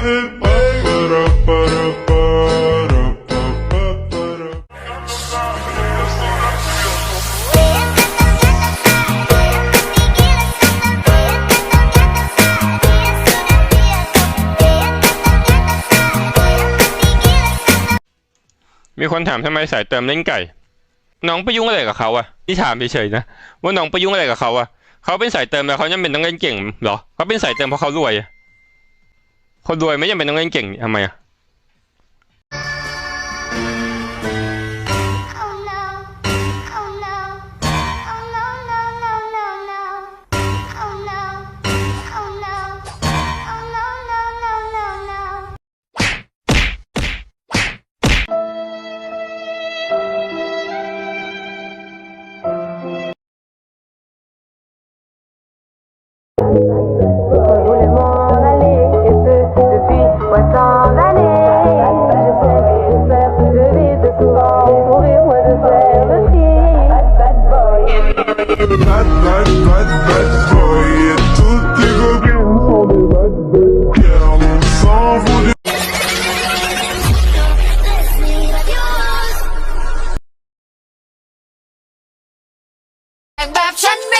มีคนถามทำไมสายเติมเล่นไก่ น้องไปยุ่งอะไรกับเขาอะที่ถามเฉยๆนะ ว่าน้องไปยุ่งอะไรกับเขาอะเขาเป็นสายเติมแล้วเขาจำเป็นต้องเล่นเก่งเหรอเขาเป็นสายเติมเพราะเขารวยอะ คนรวยไม่จำเป็นต้องเล่นเก่งทำไมอะ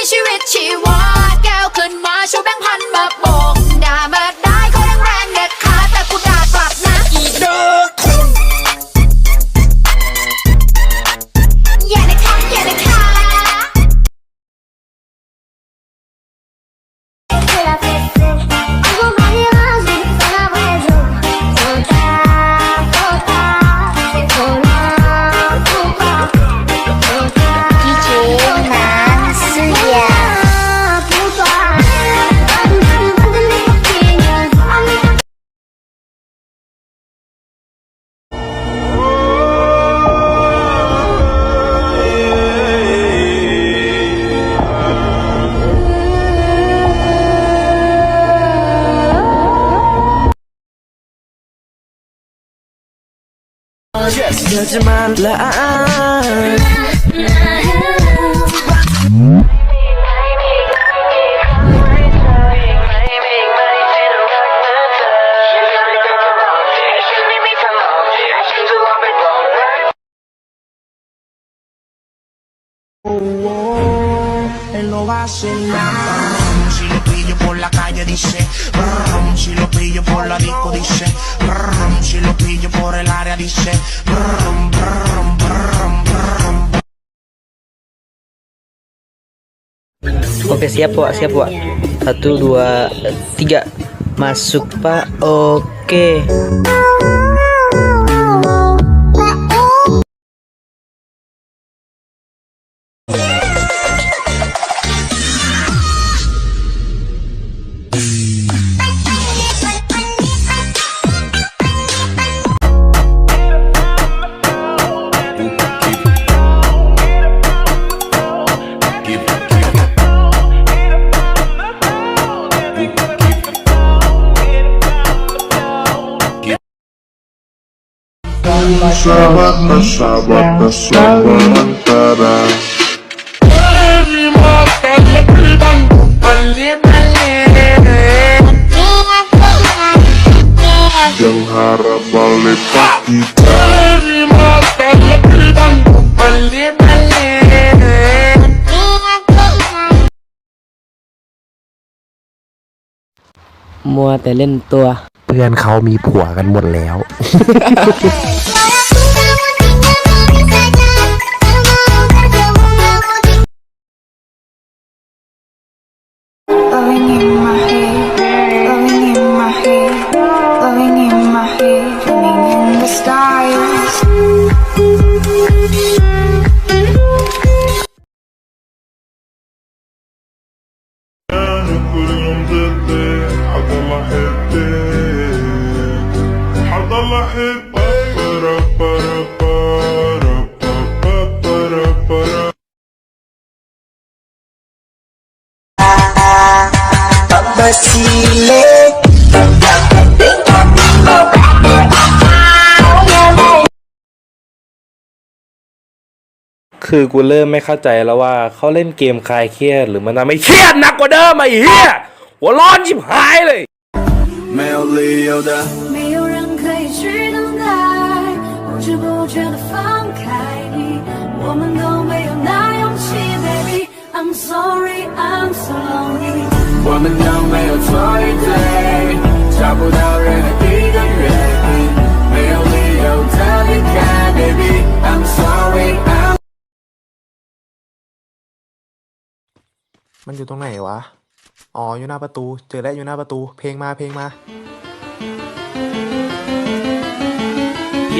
ชีวิตชีวาแก้วขึ้นมาชูแบงค์พันมาโบกด่ามาด You're my life Oh, oh, hello, I should not. Pillo por la calle dice, brum, si lo pillo por la disco dice, brum, si lo pillo por el área dice, brum, brum, brum, brum. Oke siap pak siap pak. Satu dua tiga. Masuk pak. Oke Sahabat, sahabat, sahabat antara Yang harap melipat kita Mua แต่เล่นตัว เพื่อนเขามีผัวกันหมดแล้ว คือกูเริ่มไม่เข้าใจแล้วว่าเขาเล่นเกมคลายเครียดหรือมันทำให้เครียดหนักกว่าเดิมไอ้เหี้ยหัวร้อนชิบหายเลย Oh 没有理由的。没有人可以去等待，不知不觉的放开你，我们都没有那勇气，baby。I'm sorry, I'm so lonely。我们都没有错与对，找不到任何一个原因，没有理由的离开，baby。I'm sorry, มันอยู่ตรงไหนวะ อ๋อ อยู่หน้าประตู เจอแล้วอยู่หน้าประตู เพลงมา เพลงมา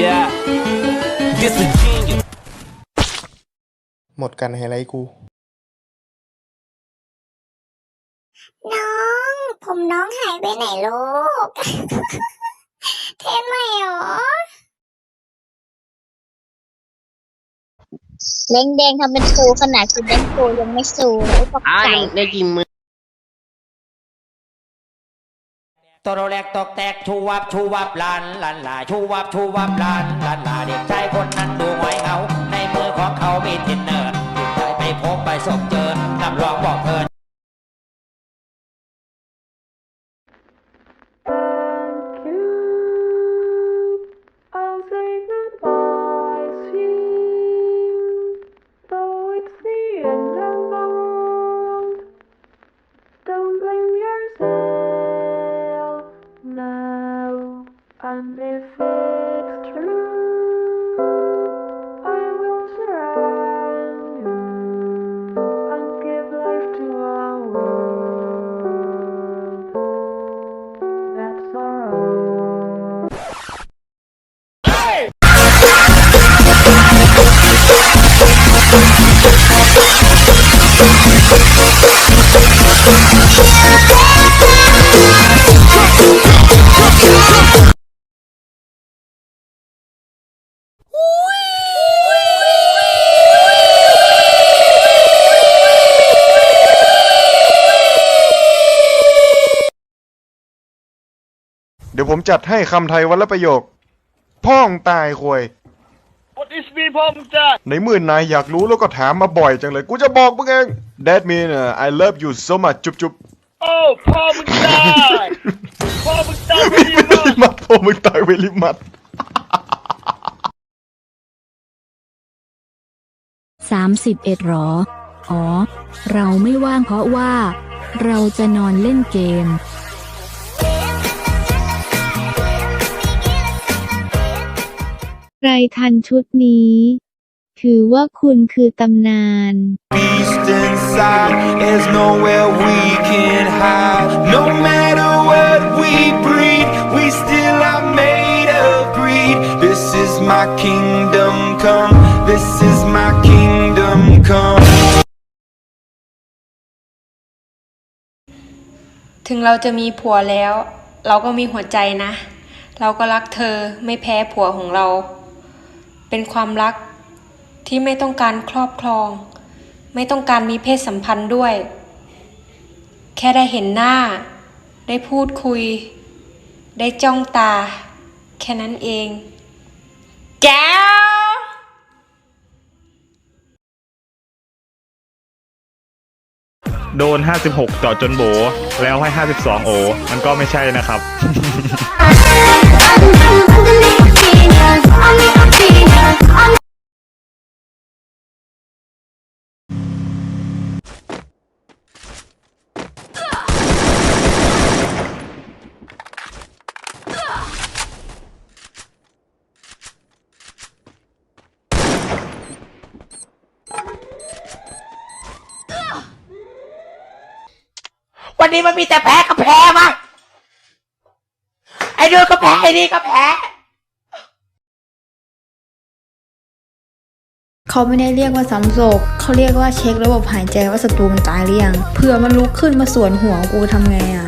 yeah this is genius หมดกันไฮไลท์กู น้อง ผมน้องหายไปไหนลูก เทนใหม่หรอ เล้งแดงทำเป็นซูขนาดคุณเล้งซูยังไม่ซูเลยตกใจได้กี่มือตโรแรกตอกแตกชูวับชูวับลานลันลาชูวับชูวับลานลันลาเด็กชายคนนั้นดูหงอยเหงาในมือของเขามีทินเนอร์จิตใจไปพบไปสบเจอนับรองบอกเธอ เดี๋ยวผมจัดให้คำไทยวันละประโยค พ่องตายควย What is me พ่อมึงจ้าในมื่นนายอยากรู้แล้วก็ถามมาบ่อยจังเลย กูจะบอกมึงเอง That mean uh, I love you so much จุ๊บจุ๊บโอ้พ่อมึงตายพ่อมึงตายเวลิมัดพ่อมึงตายเวลิมัดสามสิบเอ็ดหรอ อ๋อ เราไม่ว่างเพราะว่า เราจะนอนเล่นเกม ใครทันชุดนี้ ถือว่าคุณคือตำนาน beast inside. There's nowhere we can hide. No matter what we breed, we still are made of greed. This is my kingdom come. This is my kingdom come. ถึงเราจะมีผัวแล้ว เราก็มีหัวใจนะ เราก็รักเธอไม่แพ้ผัวของเรา เป็นความรักที่ไม่ต้องการครอบครอง ไม่ต้องการมีเพศสัมพันธ์ด้วย แค่ได้เห็นหน้า ได้พูดคุย ได้จ้องตา แค่นั้นเองแจ้วโดน 56เจาะจนโบ แล้วให้ 52 โอ มันก็ไม่ใช่นะครับ วันนี้มันมีแต่แพ้กับแพ้มาไอ้นู่นก็แพ้ไอ้นี่ก็แพ้ เขาไม่ได้เรียกว่าซ้ำศพเขาเรียกว่าเช็คระบบหายใจว่าศัตรูมันตายหรือยังเผื่อมันลุกขึ้นมาสวนหัวกูทำไงอะ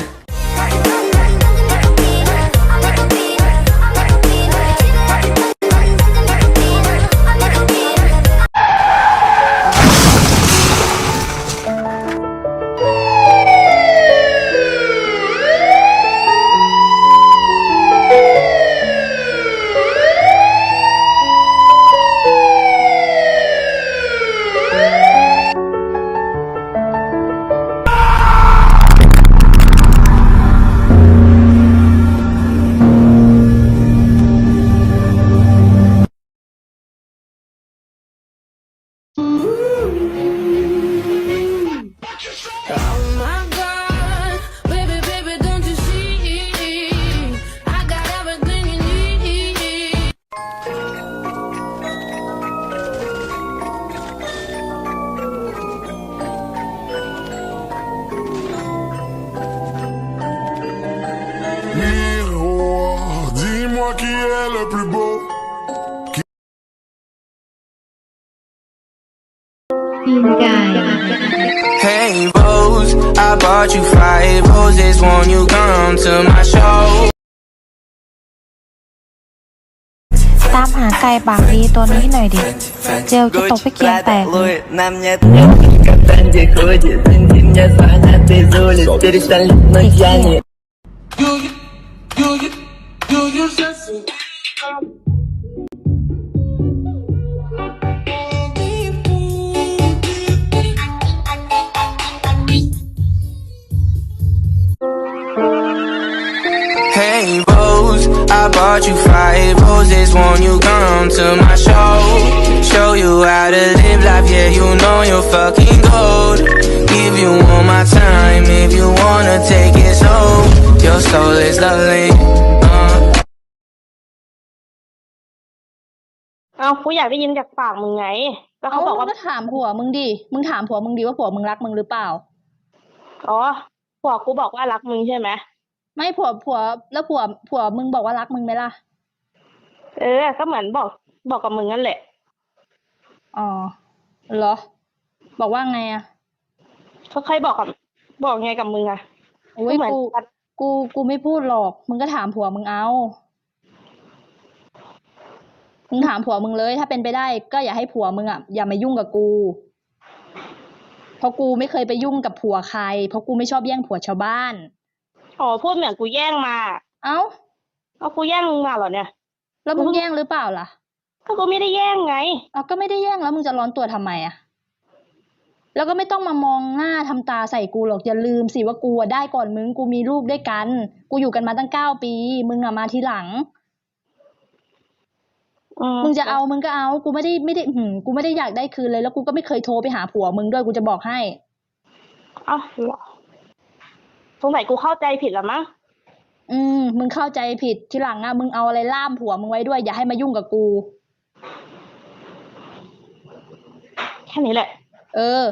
ามหาไก่ปากดีตัวนี้หน่อยดิ เจลที่ตกไปเกียงแตก Do you, do you, do you just I bought you five roses. Won't you come to my show? Show you how to live life. Yeah, you know you're fucking gold. Give you all my time if you wanna take it slow. Your soul is lovely. Uh. เอากูอยากได้ยินจากปากมึงไง แล้วเขาบอกว่าก็ถามผัวมึงดิ มึงถามผัวมึงดิว่าผัวมึงรักมึงหรือเปล่า อ๋อผัวกูบอกว่ารักมึงใช่ไหม ไม่ผัวผัว แล้วผัวผัวมึงบอกว่ารักมึงไหมล่ะ เออ ก็เหมือนบอกบอกกับมึงนั่นแหละ อ๋อ เหรอ บอกว่าไงอะเขาเคยบอกกับ บอกไงกับมึงอะโอ้ยเหมือนกูกันกูกูไม่พูดหรอก มึงก็ถามผัวมึงเอา มึงถามผัวมึงเลย ถ้าเป็นไปได้ก็อย่าให้ผัวมึงอะอย่ามายุ่งกับกู เพราะกูไม่เคยไปยุ่งกับผัวใคร เพราะกูไม่ชอบแย่งผัวชาวบ้าน อ๋อพูดเหมือนกูแย่งมาเอ้าเอากูแย่งมึงมาเหรอเนี่ย แล้วมึงแย่งหรือเปล่าล่ะก็กูไม่ได้แย่งไงเอาก็ไม่ได้แย่งแล้วมึงจะร้อนตัวทำไมอะแล้วก็ไม่ต้องมามองหน้าทำตาใส่กูหรอกอย่าลืมสิว่ากูอะได้ก่อนมึงกูมีลูกด้วยกัน กูอยู่กันมาตั้งเก้าปี มึงอะมาทีหลังมึงจะเอามึงก็เอา กูไม่ได้ไม่ได้หืมกูไม่ได้อยากได้คืนเลย แล้วกูก็ไม่เคยโทรไปหาผัวมึงด้วยกูจะบอกให้ เอ้าเหรอ สงสัยกูเข้าใจผิดละมั้งอืม มึงเข้าใจผิดทีหลังอะมึงเอาอะไรล่ามผัวมึงไว้ด้วย อย่าให้มายุ่งกับกู แค่นี้แหละ เออ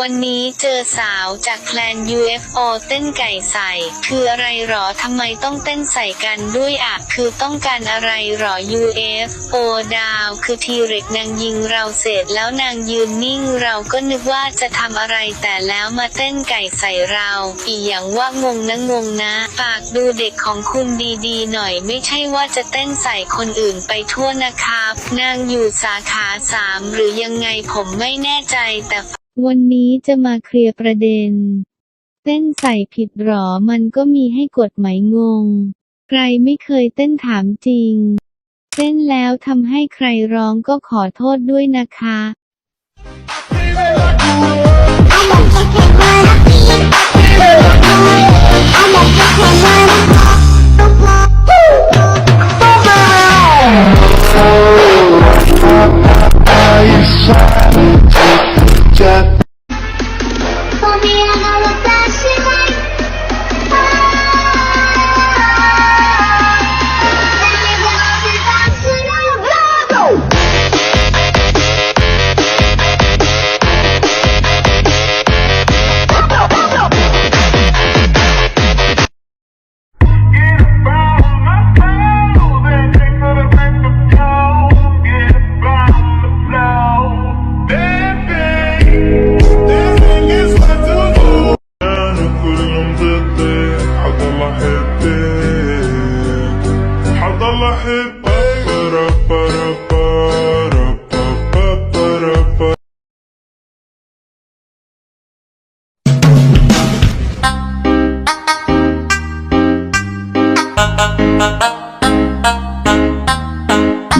วันนี้เจอสาวจากแคลน UFO เต้นไก่ใส่ คืออะไรหรอทำไมต้องเต้นใส่กันด้วยอะคือต้องการอะไรหรอ UFO ดาว คือทีเร็กนางยิงเราเสร็จแล้วนางยืนนิ่งเราก็นึกว่าจะทำอะไรแต่แล้วมาเต้นไก่ใส่เรา อีอย่างว่างงนะงงนะฝากดูเด็กของคุณดีๆ หน่อยไม่ใช่ว่าจะเต้นใส่คนอื่นไปทั่วนะครับ นางอยู่สาขาสามหรือยังไงผมไม่แน่ใจแต่ วันนี้จะมาเคลียร์ประเด็น เต้นใส่ผิดหรอมันก็มีให้กฎหมายงง ใครไม่เคยเต้นถามจริง เต้นแล้วทำให้ใครร้องก็ขอโทษด้วยนะคะ Got.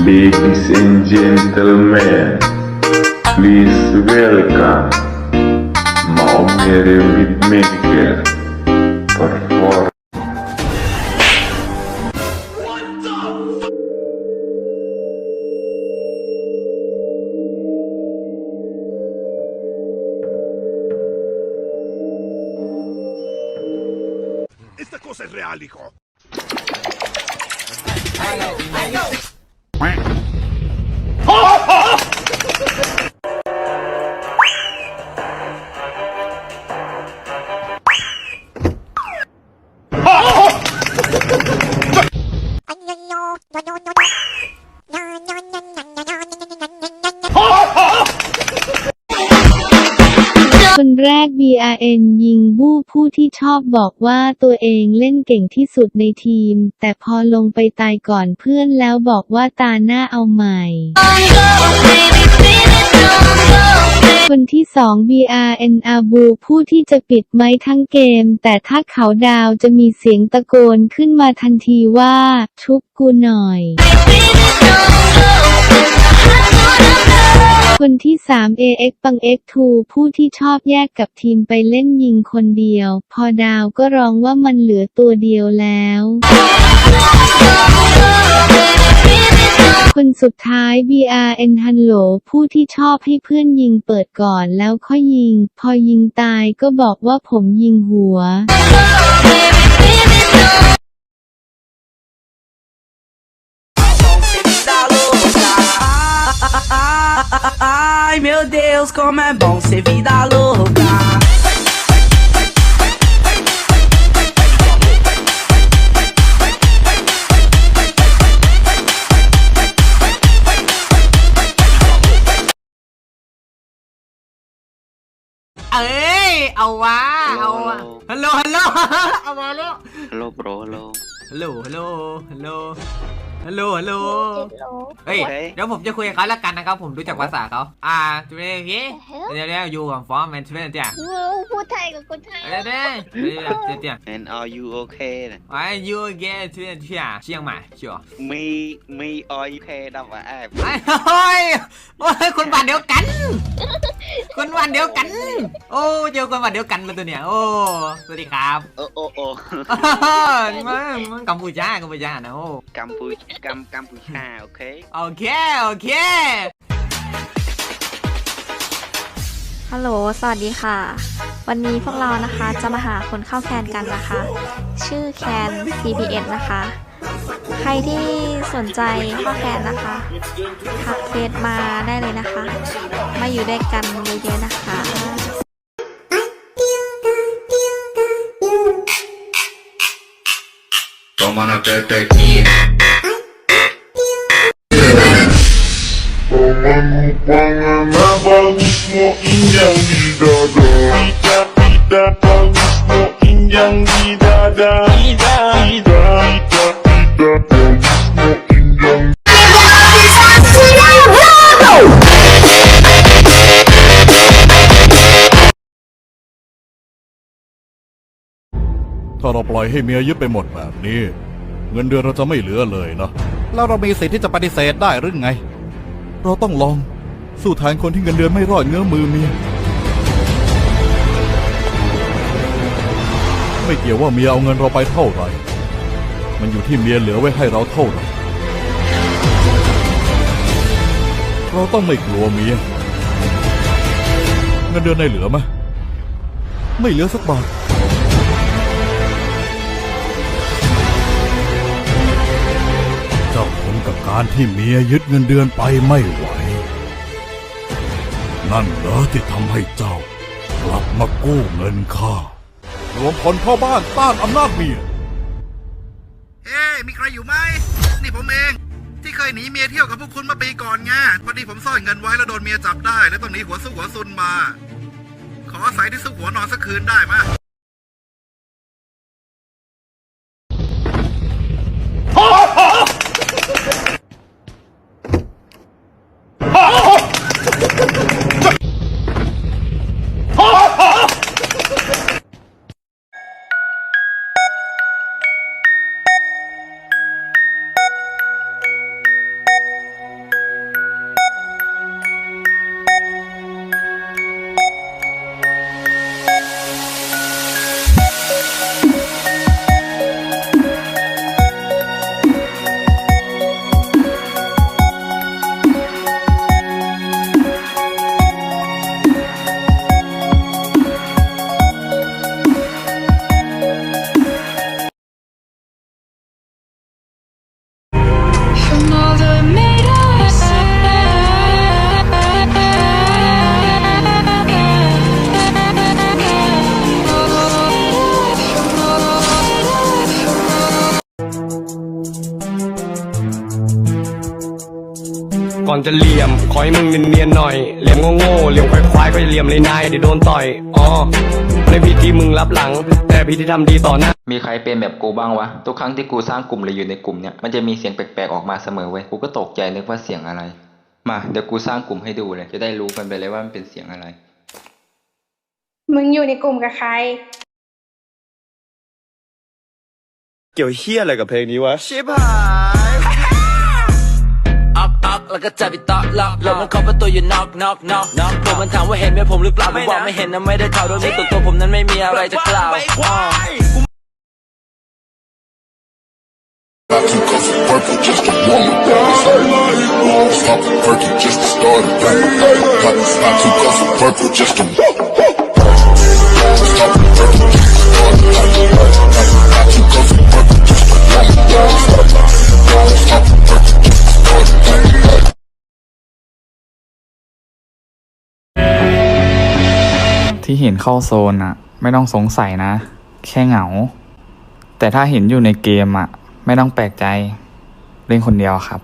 Ladies and gentlemen, please welcome Maumere Beatmaker แรก BRN ยิงบู้ผู้ที่ชอบบอกว่าตัวเองเล่นเก่งที่สุดในทีม แต่พอลงไปตายก่อนเพื่อนแล้วบอกว่าตาหน้าเอาใหม่ คนที่สอง BRN อาบูผู้ที่จะปิดไม้ทั้งเกม แต่ถ้าเขาดาวจะมีเสียงตะโกนขึ้นมาทันทีว่า ชุบกูหน่อย คนที่ 3 AX ปัง X2 ผู้ที่ชอบแยกกับทีมไปเล่นยิงคนเดียว พอดาวก็ร้องว่ามันเหลือตัวเดียวแล้ว คนสุดท้าย BRN ฮันโหลผู้ที่ชอบให้เพื่อนยิงเปิดก่อนแล้วค่อยยิง พอยิงตายก็บอกว่าผมยิงหัว Ai meu Deus, como é bom ser vida louca. Ê, ầu quá, ầu quá. Hello, hello, ầu luôn. Hello bro, hello. Hello, hello, hello. Hello, hello เฮ้ยเดี๋ยวผมจะคุยกับเขาแล้วกันนะครับผมรู้จักภาษาเขาอ่าจุดเองกี้เดี๋ยวเดี๋ยวอยู่กับฟอร์มแมนเทนจ้ะพูดไทยกับคนไทยเดี๋ยวเดี๋ยวเดี๋ยวเดี๋ยวเดี๋ยว And are you okay นะไอ้ยูเกตเทียนเทียเชียงใหม่ชัวร์ Me me are you okay ดับว่าแอบไอ้โอ้ยโอ้ยคนบ้านเดียวกัน คนบ้านเดียวกัน โอ้เจอคนบ้านเดียวกันมาตัวเนี้ยโอ้สวัสดีครับโอ้โอ้โอ้มึงมึงกัมพูชากัมพูชานะโอ้กัมพูกัมกัมพูชาโอเค โอเค โอเคฮัลโหล สวัสดีค่ะ วันนี้พวกเรานะคะจะมาหาคนเข้าแคนกันนะคะ ชื่อแคน CPS นะคะ ใครที่สนใจเข้าแคนนะคะ ทักเฟซมาได้เลยนะคะ มาอยู่ด้วยกันเยอะๆนะคะ bana bebek Aman bana ne bagus mo inyan di dada Ida bagus mo inyan di dada Ida Ida Ida bagus mo ถ้าเราปล่อยให้เมียยึดไปหมดแบบนี้ เงินเดือนเราจะไม่เหลือเลยนะ แล้วเรามีสิทธิ์ที่จะปฏิเสธได้หรือไง เราต้องลอง สู้แทนคนที่เงินเดือนไม่รอดเงื้อมือเมีย ไม่เกี่ยวว่าเมียเอาเงินเราไปเท่าไหร่ มันอยู่ที่เมียเหลือไว้ให้เราเท่าไหร่ เราต้องไม่กลัวเมีย เงินเดือนในเหลือไหมไม่เหลือสักบาท กับการที่เมียยึดเงินเดือนไปไม่ไหว นั่นเหรอที่ทำให้เจ้ากลับมากู้เงินข้ารวมพลพ่อบ้านต้านอำนาจเมีย เอ้มีใครอยู่ไหม นี่ผมเอง ที่เคยหนีเมียเที่ยวกับพวกคุณเมื่อปีก่อนไงพอดีผมซ่อนเงินไว้แล้วโดนเมียจับได้ แล้วต้องหนีหัวซุกหัวซุนมา ขออาศัยที่ซุกหัวนอนสักคืนได้ไหม อนจะเหลี่ยม ขอให้มึงเนียนๆหน่อย เหลี่ยมโง่ๆเหลี่ยมควายๆก็เหลี่ยมเลยนายเดี๋ยวโดนต่อย อ๋อ ในพิธีมึงรับหลัง แต่พิธีทำดีต่อหน้า มีใครเป็นแบบกูบ้างวะ ทุกครั้งที่กูสร้างกลุ่มหรืออยู่ในกลุ่มเนี่ย มันจะมีเสียงแปลกๆออกมาเสมอเว้ย กูก็ตกใจนึกว่าเสียงอะไร มาเดี๋ยวกูสร้างกลุ่มให้ดูเลย จะได้รู้กันไปเลยว่ามันเป็นเสียงอะไร มึงอยู่ในกลุ่มกับใคร เกี่ยวเฮียอะไรกับเพลงนี้วะ ชิบหายอัพอัพ แล้วก็จับอีต๊อกล็อกแล้วมันเคาะประตูอยู่นอกนอกนอกนอกตัวมันถามว่าเห็นไหมผมหรือเปล่าผมบอกไม่เห็นนะไม่ได้ข่าวโดยมีตัวตัวผมนั้นไม่มีอะไรจะกล่าวอ้อ Purple just to warm it down. Stop the perky just to start it back. Not two cups of purple just to. Stop the perky just to start it back. Not two cups of purple just to warm it down. Stop ที่เห็นเข้าโซนอะไม่ต้องสงสัยนะ แค่เหงา แต่ถ้าเห็นอยู่ในเกมอะไม่ต้องแปลกใจ เล่นคนเดียวครับ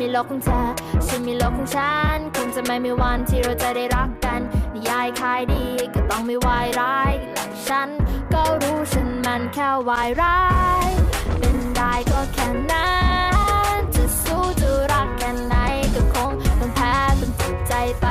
มีโลกของเธอ ฉันมีโลกของฉัน คงจะไม่มีวันที่เราจะได้รักกัน นิยายคายดีก็ต้องไม่วายร้ายหลังฉันก็รู้ฉันมันแค่วายร้าย เป็นได้ก็แค่นั้นจะสู้จะรักแค่ไหนก็คงต้องแพ้ต้องจ็บใจไป